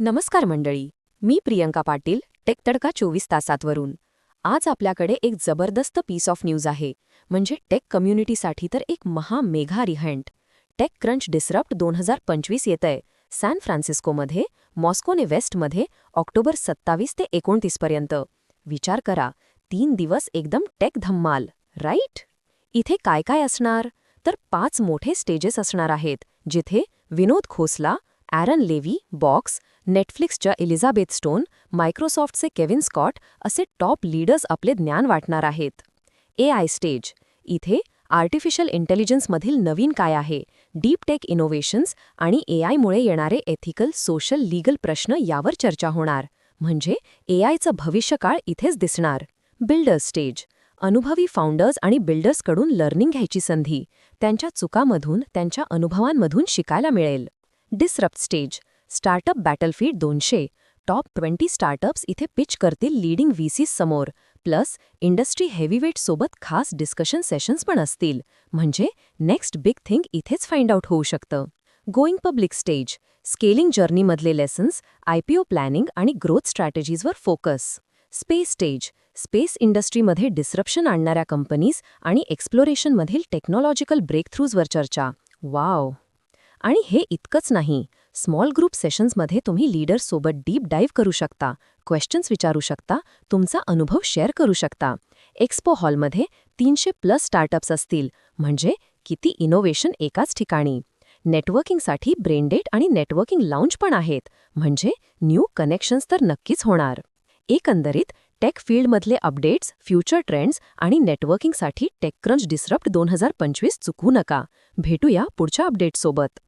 नमस्कार मंडळी मी प्रियंका पाटील टेक तडका चोवीस तासातवरून आज आपल्याकडे एक जबरदस्त पीस ऑफ न्यूज आहे म्हणजे टेक कम्युनिटीसाठी तर एक महा मेघा रिहंट. टेक क्रंच डिसरप्ट दोन हजार पंचवीस येतंय. सॅन फ्रान्सिस्कोमध्ये मॉस्कोने वेस्टमध्ये ऑक्टोबर सत्तावीस ते एकोणतीसपर्यंत विचार करा तीन दिवस एकदम टेक धम्माल राईट इथे काय काय असणार? तर पाच मोठे स्टेजेस असणार आहेत जिथे Vinod Khosla Aaron Levie Box नेटफ्लिक्सच्या एलिझाबेथ स्टोन मायक्रोसॉफ्टचे केविन स्कॉट असे टॉप लीडर्स आपले ज्ञान वाटणार आहेत. A I stage. इथे आर्टिफिशियल इंटेलिजन्समधील नवीन काय आहे? डीप टेक इनोव्हेशन्स आणि ए आयमुळे येणारे एथिकल सोशल लीगल प्रश्न यावर चर्चा होणार. म्हणजे ए आयचं भविष्यकाळ इथेच दिसणार. Builders stage. अनुभवी फाउंडर्स आणि बिल्डर्सकडून लर्निंग घ्यायची संधी. त्यांच्या चुकामधून त्यांच्या अनुभवांमधून शिकायला मिळेल. डिसरप्ट स्टेज स्टार्टअप बॅटलफील्ड दोनशे. टॉप ट्वेंटी स्टार्टअप्स इथे पिच करतील लीडिंग व्हीसीस समोर. प्लस इंडस्ट्री हेवीवेट सोबत खास डिस्कशन सेशन्स पण असतील. म्हणजे नेक्स्ट बिग थिंग इथेच फाइंड आउट होऊ शकतं. गोईंग पब्लिक स्टेज स्केलिंग जर्नीमधले लेसन्स आयपीओ प्लॅनिंग आणि ग्रोथ स्ट्रॅटेजीजवर फोकस स्पेस स्टेज स्पेस इंडस्ट्रीमध्ये डिस्रप्शन आणणाऱ्या कंपनीज आणि एक्सप्लोरेशनमधील टेक्नॉलॉजिकल ब्रेकथ्रूजवर चर्चा. वाव आणि हे इतकंच नाही. स्मॉल ग्रुप सेशन्समध्ये तुम्ही लीडर्ससोबत डीप डाईव्ह करू शकता क्वेश्चन्स विचारू शकता तुमचा अनुभव शेअर करू शकता. एक्स्पो हॉलमध्ये तीनशे प्लस स्टार्टअप्स असतील म्हणजे किती इनोव्हेशन एकाच ठिकाणी. नेटवर्किंगसाठी ब्रेनडेट आणि नेटवर्किंग लाउंज पण आहेत म्हणजे न्यू कनेक्शन्स तर नक्कीच होणार. एकंदरीत टेक फील्डमधले अपडेट्स फ्युचर ट्रेंड्स आणि नेटवर्किंगसाठी टेकक्रंच डिसरप्ट दोन हजार पंचवीस चुकू नका. भेटूया पुढच्या अपडेट्ससोबत.